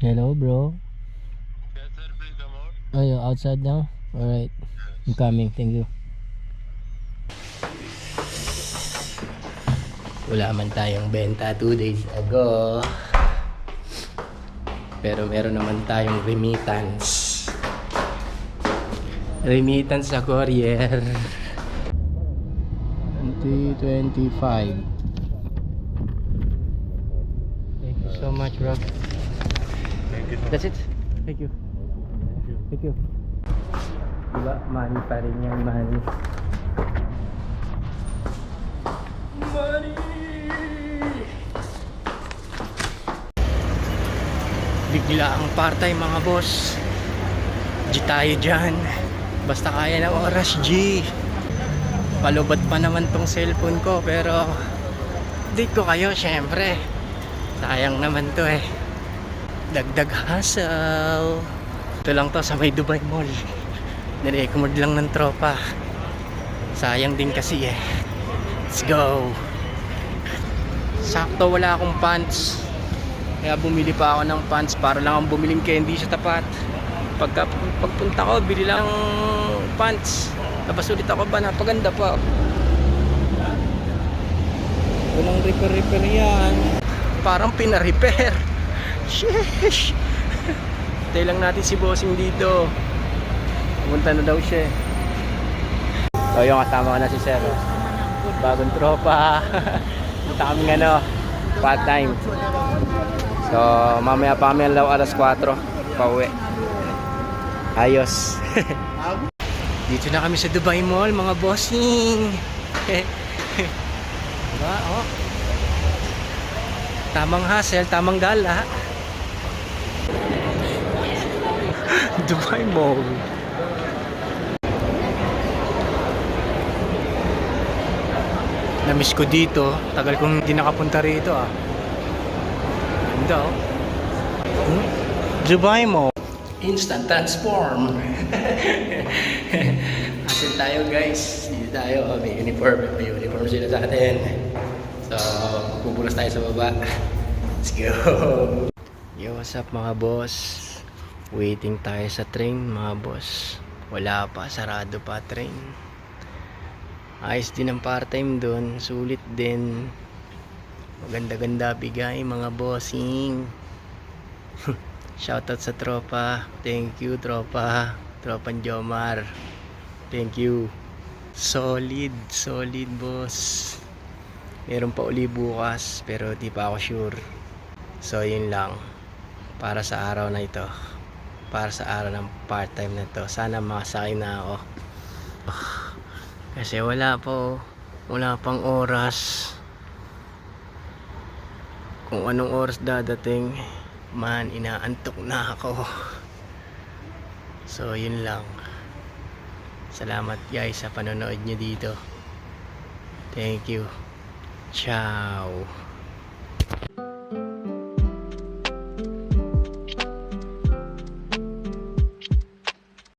Hello, bro. Yes, sir. Please come out. Oh, you outside now? Alright. I'm coming. Thank you. Wala man tayong benta 2 days ago. Pero meron naman tayong remittance. Remittance sa courier. 2025. Thank you so much, bro. Thank you. That's it. Thank you. Thank you. Diba? Money pa rin yan, money. Money! Bigla ang part-time mga boss. G tayo dyan. Basta kaya ng oras, G. Palubat pa naman tong cellphone ko pero date ko kayo syempre. Sayang naman to eh dagdag hassle. Ito lang to sa may Dubai Mall. Nirecommend lang ng tropa. Sayang din kasi eh. Let's go. Sakto wala akong pants. Kaya bumili pa ako ng pants para lang ang bumiling candy sa tapat. Pagka pagpunta ko bili lang pants. Tapos ulit ako ba? Napaganda pa. Walang repair repair yan. Parang pina-repair Sheesh! Hintay lang natin si bossing dito. Pumunta na daw siya. eh. So yung kasama ko na si Sir. oh. Bagong tropa. Punta kami ano, part time. So mamaya pa kami alaw alas 4. Pauwi. Ayos. dito na kami sa Dubai Mall mga bossing. diba? Oh. Tamang hustle, tamang gala. Dubai Mall. Namiss ko dito. Tagal kong hindi nakapunta rito ah. Ganda oh. Hmm? Dubai Mall. Instant transform. Atin tayo guys. Dito tayo. Oh, may uniform. May uniform sila sa atin. So, pupunas tayo sa baba. Let's go. Yo, what's up mga boss? Waiting tayo sa train mga boss. Wala pa, sarado pa train. Ayos din ang part-time doon. Sulit din. Maganda-ganda bigay mga bossing. Shoutout sa tropa. Thank you tropa. Tropan Jomar. Thank you. Solid, solid boss. Meron pa uli bukas pero di pa ako sure. So yun lang. Para sa araw na ito. Para sa araw ng part-time na to. Sana makasakay na ako. Kasi wala po. Wala pang oras. Kung anong oras dadating, man, inaantok na ako. So, yun lang. Salamat guys sa panonood nyo dito. Thank you. Ciao.